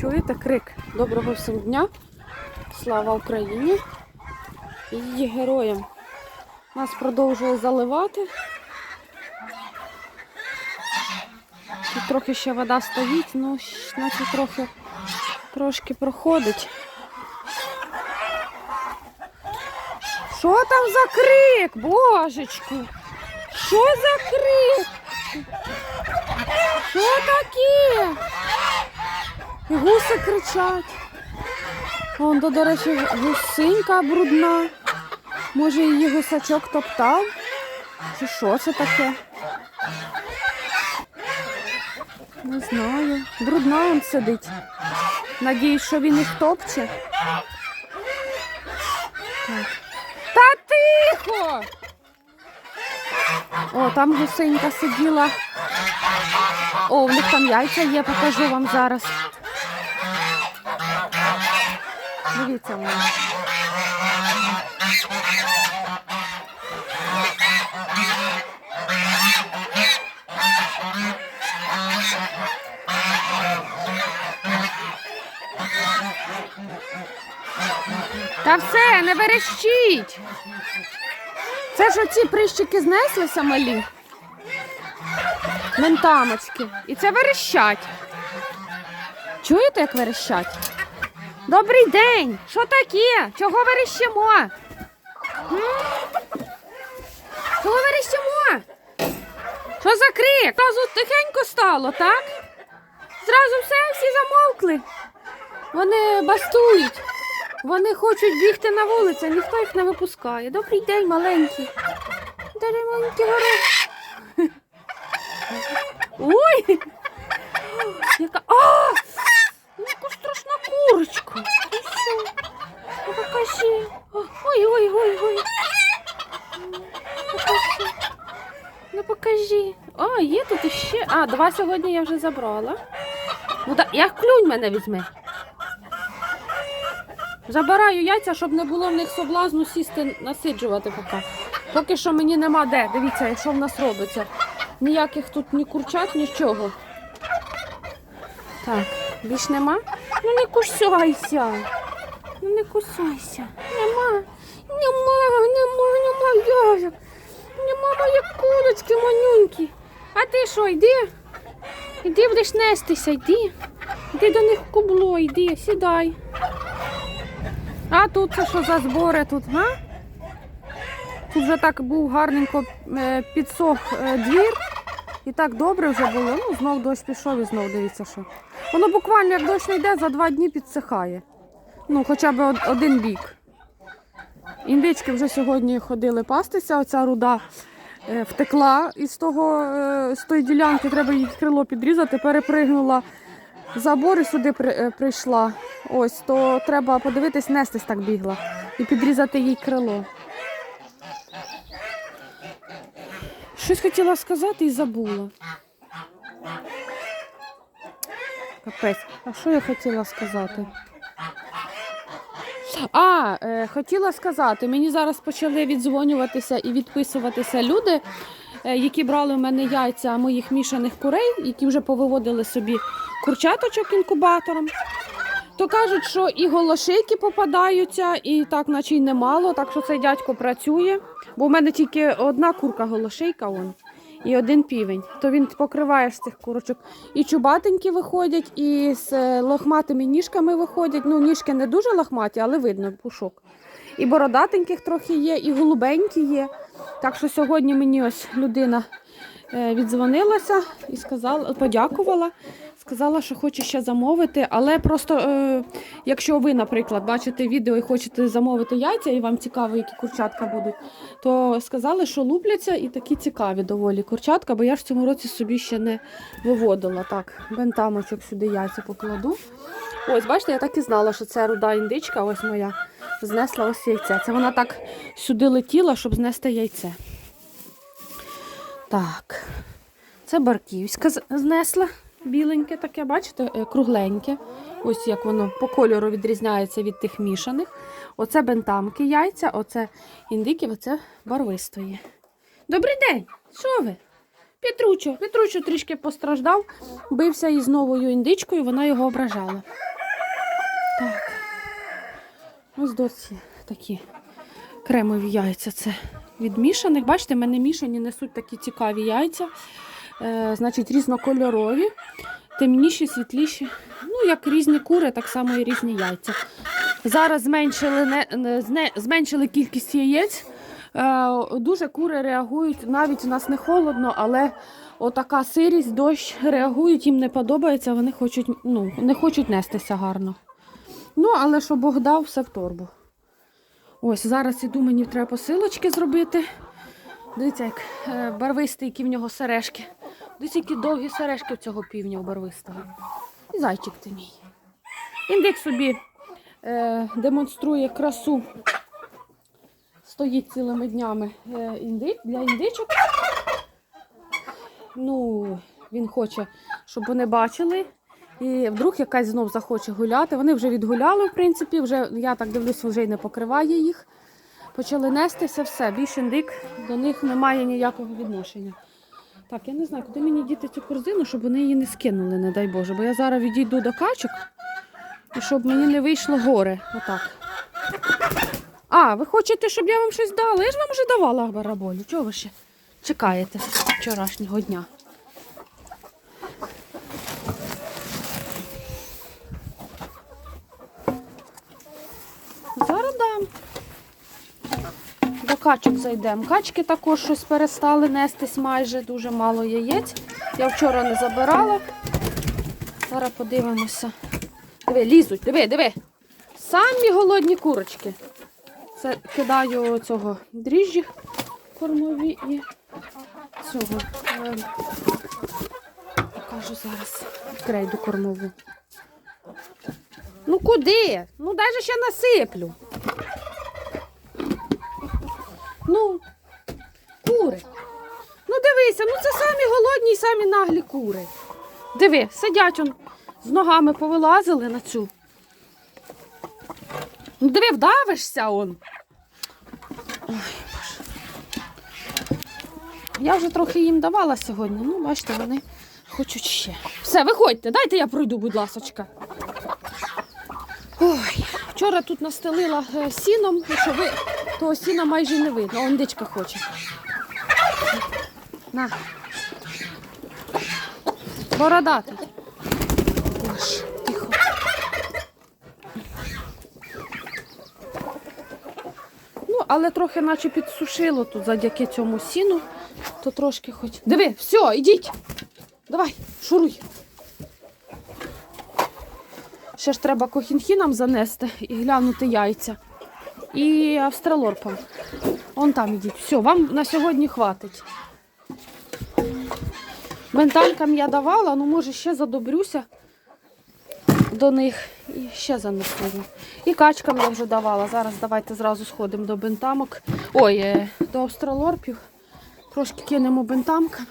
Чуєте крик? Доброго всім дня! Слава Україні і її героям! Нас продовжує заливати. Тут трохи ще вода стоїть, ну, наче трохи трошки проходить. Що там за крик? Божечку? Що за крик? Що таке? Гуси кричать. Вон, до, до речі, гусинька брудна. Може, її гусачок топтав? Чи що це таке? Не знаю. Брудна він сидить. Надіюсь, що він їх топче. Так. Та тихо! О, там гусинька сиділа. О, в них там яйця є, покажу вам зараз. Дивіться мене. Та все, не верещіть. Це ж оці прищики знеслися малі. Ментамочки. І це верещать. Чуєте, як верещать? Добрий день! Що таке? Чого верещимо? Чого верещимо? Що за крик? Зразу тихенько стало, так? Зразу все, всі замовкли. Вони бастують. Вони хочуть бігти на вулицю, ніхто їх не випускає. Добрий день, маленькі. Добрий маленький горох. Ой! Яка. А! Яка страшна курочка. Ну, покажи. Ой, ой, ой, ой. Покажи. Ну покажи. А, є тут іще. А, два сьогодні я вже забрала. Ну так, як клюнь мене візьме. Забираю яйця, щоб не було в них соблазну сісти насиджувати поки. Поки що мені нема де. Дивіться, що в нас робиться. Ніяких тут ні курчат, нічого. Так, більш нема? Ну не кусайся. Ну не кусайся. Нема. Нема, нема, нема яєк. Нема мої курочки манюнькі. А ти що, йди? Іди будеш нестися, йди. Йди до них в кубло, йди, сідай. А тут це що за збори тут, га? Тут вже так був гарненько е, підсох е, двір. І так добре вже було. Ну, знов дощ пішов і знов дивіться, що. Воно буквально як дощ не йде, за два дні підсихає. Ну, хоча б один бік. Індички вже сьогодні ходили пастися, оця руда е, втекла із того, з тої ділянки, треба їй крило підрізати, перепригнула забор і сюди при, е, прийшла. Ось, то треба подивитись, нестись так бігла і підрізати їй крило. Щось хотіла сказати і забула. Капець, а що я хотіла сказати? А, е, хотіла сказати, мені зараз почали віддзвонюватися і відписуватися люди, е, які брали у мене яйця моїх мішаних курей, які вже повиводили собі курчаточок інкубатором. То кажуть, що і голошейки попадаються, і так, наче й немало, так що цей дядько працює. Бо в мене тільки одна курка голошейка он, і один півень. То він покриває з цих курочок. І чубатенькі виходять, і з е, лохматими ніжками виходять. Ну, ніжки не дуже лохматі, але видно пушок. І бородатеньких трохи є, і голубенькі є. Так що сьогодні мені ось людина е, віддзвонилася і сказала, подякувала. Сказала, що хоче ще замовити, але просто, е, якщо ви, наприклад, бачите відео і хочете замовити яйця, і вам цікаво, які курчатка будуть, то сказали, що лупляться і такі цікаві доволі курчатка, бо я ж в цьому році собі ще не виводила. Так, бентамочок сюди яйця покладу. Ось, бачите, я так і знала, що це руда індичка, ось моя, знесла ось яйце. Це вона так сюди летіла, щоб знести яйце. Так, це барківська знесла. Біленьке таке, бачите, е, кругленьке. Ось як воно по кольору відрізняється від тих мішаних. Оце бентамки яйця, оце індиків, оце барвистої. Добрий день! Що ви? Петручо. Петручо трішки постраждав, бився із новою індичкою, вона його ображала. Так. Ось досі такі кремові яйця. Це від мішаних. Бачите, мене мішані несуть такі цікаві яйця. Е, значить, різнокольорові, темніші, світліші. Ну, як різні кури, так само і різні яйця. Зараз зменшили, не, не- зменшили кількість яєць. Е, дуже кури реагують, навіть у нас не холодно, але отака сирість, дощ реагують, їм не подобається, вони хочуть, ну, не хочуть нестися гарно. Ну, але що Бог дав, все в торбу. Ось зараз іду, мені треба посилочки зробити. Дивіться, як е, барвистий, які в нього сережки. Дивіться, які довгі сережки в цього півня барвистого. І зайчик ти мій. Індик собі е, демонструє красу. Стоїть цілими днями е, індик, для індичок. Ну, він хоче, щоб вони бачили. І вдруг якась знов захоче гуляти. Вони вже відгуляли, в принципі, вже, я так дивлюсь, вже й не покриває їх. Почали нестися, все, більше індик до них немає ніякого відношення. Так, я не знаю, куди мені діти цю корзину, щоб вони її не скинули, не дай Боже. Бо я зараз відійду до качок, і щоб мені не вийшло горе. Отак. А, ви хочете, щоб я вам щось дала? Я ж вам вже давала бараболю. Чого ви ще чекаєте вчорашнього дня? Зараз дам. До качок зайдемо. Качки також щось перестали нестись майже, дуже мало яєць. Я вчора не забирала. Зараз подивимося. Диви, лізуть, диви, диви. Самі голодні курочки. Це кидаю цього дріжджі кормові і цього. е, Покажу зараз крейду кормову. Ну куди? Ну же ще насиплю. Ну, кури. Ну дивися, ну це самі голодні і самі наглі кури. Диви, сидять он з ногами повилазили на цю. Ну диви, вдавишся он. Ой, Боже. Я вже трохи їм давала сьогодні. Ну, бачите, вони хочуть ще. Все, виходьте, дайте я пройду, будь ласочка. Ой, вчора тут настелила е, сіном, ну, що ви того сіна майже не видно. О, індичка хоче. На. Бородатий. Боже, тихо. Ну, але трохи наче підсушило тут завдяки цьому сіну. То трошки хоч. Диви, все, ідіть. Давай, шуруй. Ще ж треба кохінхінам занести і глянути яйця. І австралорпам. Вон там ідіть. Все, вам на сьогодні хватить. Менталькам я давала, ну може ще задобрюся до них і ще занесу. І качкам я вже давала. Зараз давайте зразу сходимо до бентамок. Ой, е, до австралорпів. Трошки кинемо бентамкам.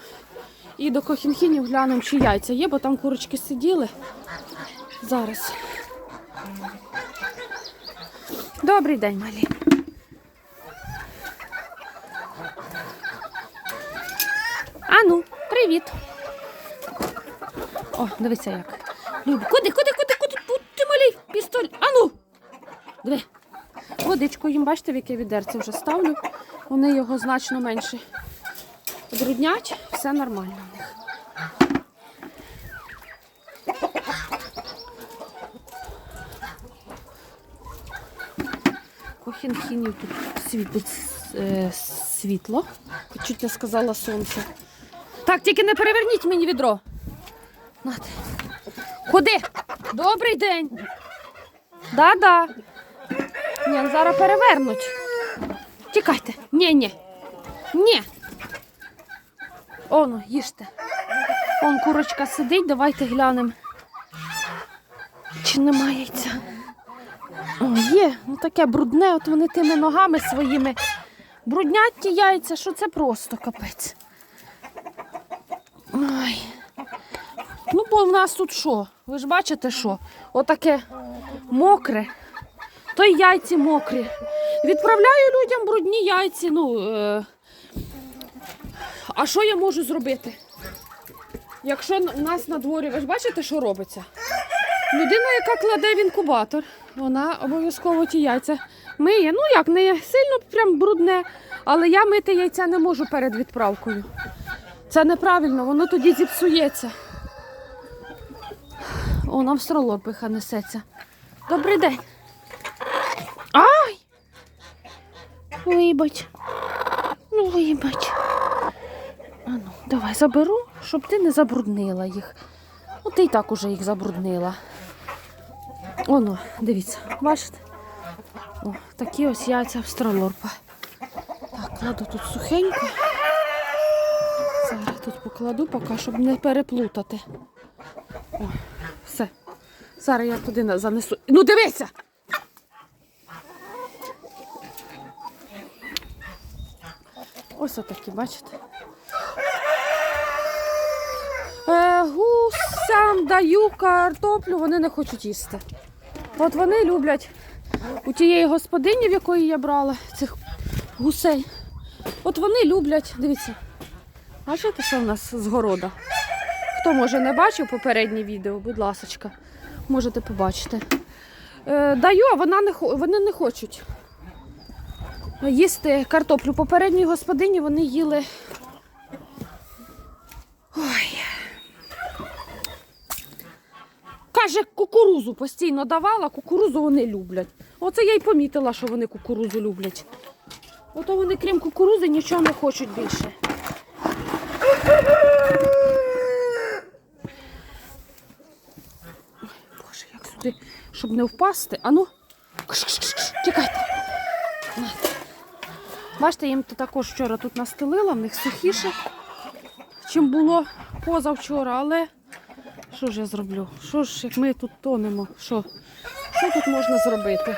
І до кохінхінів глянемо, чи яйця є, бо там курочки сиділи. Зараз. Добрий день, малі. Ану, привіт. О, дивися як. Любі, куди, куди, куди, куди? Ти малій пістоль. Ану. Диви. Водичку їм, бачите, в яке відерце вже ставлю. Вони його значно менше бруднять, все нормально в них. Кохінхінів тут світить е, світло. Чуть не сказала сонце. Так, тільки не переверніть мені відро. Нате. Куди? Добрий день. Да-да. Ні, ну зараз перевернуть. Тікайте. Ні, ні. Ні. Оно, їжте. Он курочка сидить, давайте глянемо. Чи немає яйця? О, є, ну таке брудне, от вони тими ногами своїми бруднять ті яйця, що це просто капець. Ой. Ну, бо в нас тут що? Ви ж бачите, що? Отаке мокре, то й яйці мокрі. Відправляю людям брудні яйці. Ну, е... А що я можу зробити? Якщо у нас на дворі, ви ж бачите, що робиться? Людина, яка кладе в інкубатор, вона обов'язково ті яйця миє. Ну як, не сильно прям брудне, але я мити яйця не можу перед відправкою. Це неправильно, воно тоді зіпсується. О, нам несеться. Добрий день. Ай! Вибач. Ну, вибач. Ану, давай заберу, щоб ти не забруднила їх. Ну, ти і так уже їх забруднила. Оно, дивіться, бачите? О, такі ось яйця австралорпа. Так, кладу тут сухенько. Зараз тут покладу поки, щоб не переплутати. О, все. Зараз я туди занесу. Ну дивися! Ось отакі, бачите? Е, гусям даю картоплю, вони не хочуть їсти. От вони люблять у тієї господині, в якої я брала цих гусей. От вони люблять, дивіться, бачите, що в нас з города? Хто може не бачив попереднє відео, будь ласочка, можете побачити. Е, даю, а вона не, вони не хочуть їсти картоплю. Попередній господині вони їли. Каже, кукурузу постійно давала, кукурузу вони люблять. Оце я й помітила, що вони кукурузу люблять. Ото вони, крім кукурузи, нічого не хочуть більше. Боже, як сюди, щоб не впасти. Ану, тікайте. Бачите, їм також вчора тут настелила, в них сухіше, чим було позавчора, але що ж я зроблю? Що ж, як ми тут тонемо? Що? Що тут можна зробити?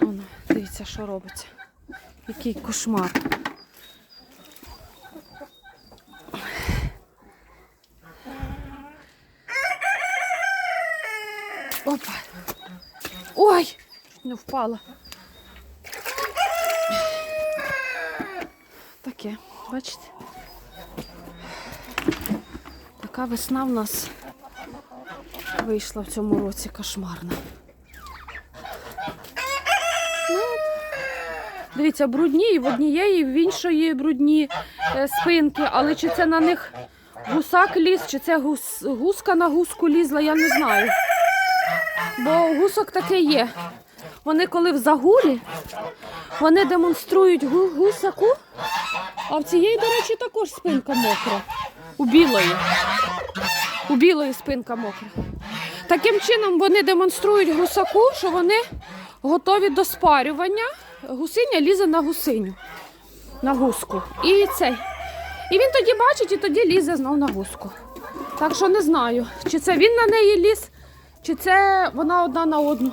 Воно, дивіться, що робиться. Який кошмар. Опа. Ой! Не впала. Таке, бачите? Така весна в нас вийшла в цьому році кошмарна. Ну, дивіться, брудні і в однієї, і в іншої брудні е, спинки, але чи це на них гусак ліз, чи це гус, гуска на гуску лізла, я не знаю. Бо гусок таке є. Вони коли в загулі, вони демонструють гу- гусаку, а в цієї, до речі, також спинка мокра. У білої. У білої спинка мокра. Таким чином вони демонструють гусаку, що вони готові до спарювання. Гусиня лізе на гусиню, на гуску. І цей. І він тоді бачить і тоді лізе знов на гуску. Так що не знаю, чи це він на неї ліз, чи це вона одна на одну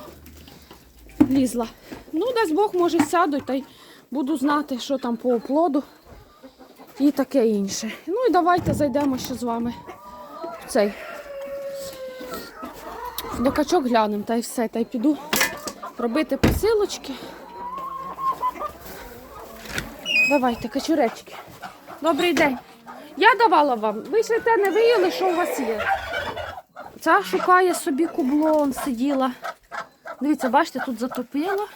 лізла. Ну, дасть Бог, може, сяду та й буду знати, що там по оплоду і таке інше. Ну і давайте зайдемо ще з вами цей. До качок глянемо та й все. Та й піду робити посилочки. Давайте, качуречки. Добрий день. Я давала вам. Ви ще те не виїли, що у вас є. Ця шукає собі кубло, сиділа. Дивіться, бачите, тут затопило.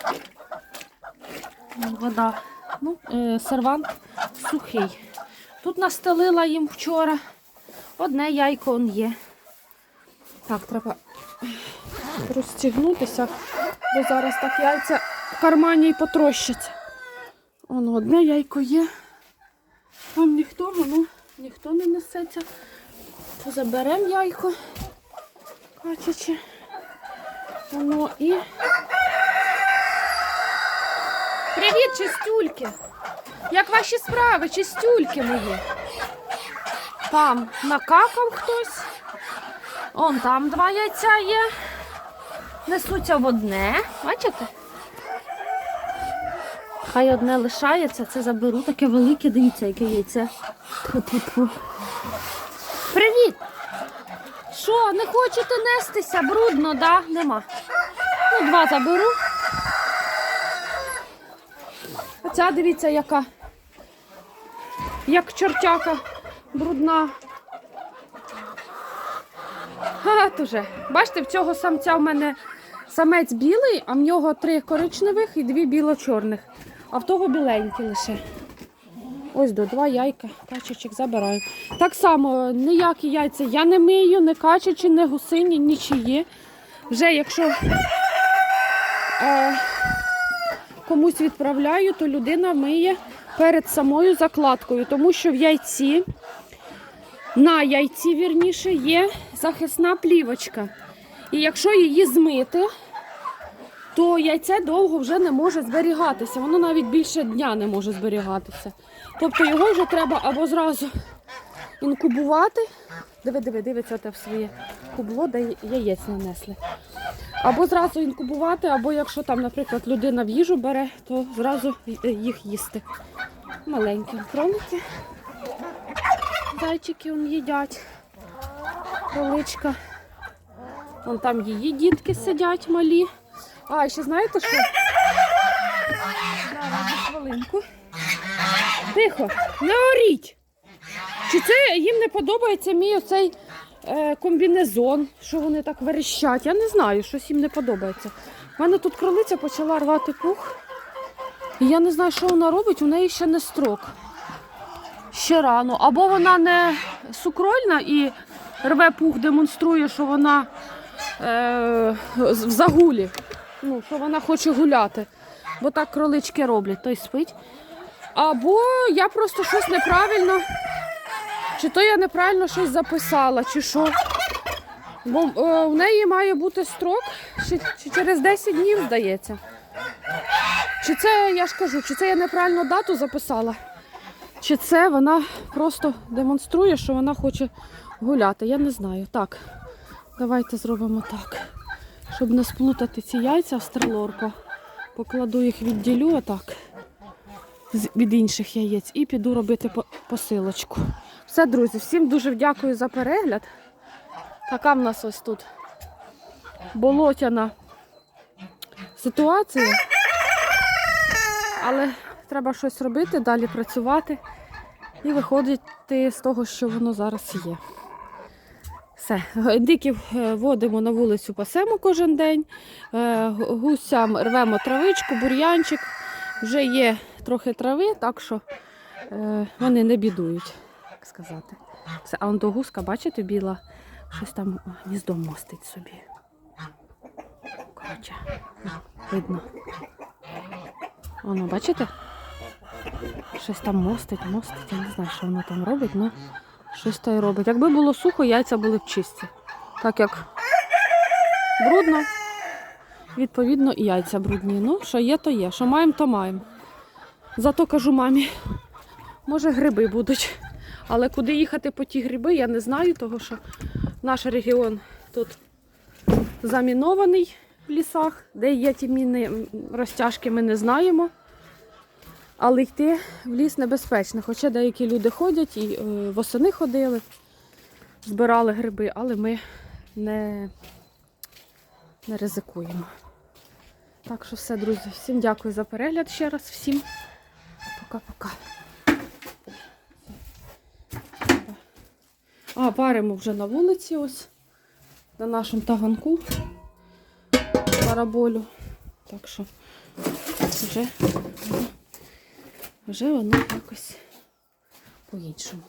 Вода. Ну, е, сервант сухий. Тут настелила їм вчора. Одне яйко он є. Так, треба розстігнутися, бо зараз так яйця в кармані і потрощаться. Воно одне яйко є. Там ніхто, воно ніхто не несеться. Заберемо яйко. Качачи. Воно і. Привіт, чистюльки! Як ваші справи, чистюльки мої? Там накакав хтось. Он там два яйця є. Несуться в одне. Бачите? Хай одне лишається, це заберу. Таке велике, дивіться, яке яйце. Тьфу-тьфу-тьфу. Привіт! Що, не хочете нестися? Брудно, да? Нема. Ну, два заберу. А ця, дивіться, яка. Як чортяка брудна. Ха, уже. Бачите, в цього самця в мене самець білий, а в нього три коричневих і дві біло-чорних. А в того біленькі лише. Ось до два яйка, качечок забираю. Так само ніякі яйця я не мию, не качачі, не гусині, нічиї. Вже якщо е, комусь відправляю, то людина миє перед самою закладкою, тому що в яйці, на яйці, вірніше, є захисна плівочка. І якщо її змити, то яйце довго вже не може зберігатися. Воно навіть більше дня не може зберігатися. Тобто його вже треба або зразу інкубувати. Диви, диви, дивиться те в своє кубло, де яєць нанесли. Або зразу інкубувати, або якщо там, наприклад, людина в їжу бере, то зразу їх їсти. Маленькі кролики. Зайчики он їдять. Кроличка. Вон там її дітки сидять малі. А, ще знаєте що? Зараз, хвилинку. Тихо, не оріть. Чи це їм не подобається мій оцей е, комбінезон, що вони так верещать? Я не знаю, щось їм не подобається. У мене тут кролиця почала рвати пух. І я не знаю, що вона робить, у неї ще не строк. Ще рано. Або вона не сукрольна і рве пух, демонструє, що вона е, в загулі. Ну, що вона хоче гуляти. Бо так кролички роблять, той спить. Або я просто щось неправильно, чи то я неправильно щось записала, чи що. Бо е, в неї має бути строк чи, чи через 10 днів, здається. Чи це, я ж кажу, чи це я неправильно дату записала, чи це вона просто демонструє, що вона хоче гуляти. Я не знаю. Так, давайте зробимо так. Щоб не сплутати ці яйця в стрелорку, покладу їх відділю отак від інших яєць і піду робити по- посилочку. Все, друзі, всім дуже дякую за перегляд. Така в нас ось тут болотяна ситуація. Але треба щось робити, далі працювати і виходити з того, що воно зараз є. Все, диків е, водимо на вулицю, пасемо кожен день. Е, Гусям рвемо травичку, бур'янчик. Вже є трохи трави, так що е, вони не бідують, так сказати. Все, а до гуска, бачите, біла, щось там гніздо мостить собі. Коротше, видно. Воно, бачите? Щось там мостить, мостить. Я не знаю, що воно там робить, але щось то й робить. Якби було сухо, яйця були б чисті. Так як брудно, відповідно, і яйця брудні. Ну, що є, то є. Що маємо, то маємо. Зато кажу мамі, може гриби будуть. Але куди їхати по ті гриби, я не знаю, тому що наш регіон тут замінований в лісах. Де є ті міни розтяжки, ми не знаємо. Але йти в ліс небезпечно. Хоча деякі люди ходять і е, восени ходили, збирали гриби, але ми не, не ризикуємо. Так що все, друзі, всім дякую за перегляд ще раз. Всім пока-пока. А, варимо вже на вулиці ось, на нашому таганку параболю. Так що вже, вже воно якось по-іншому.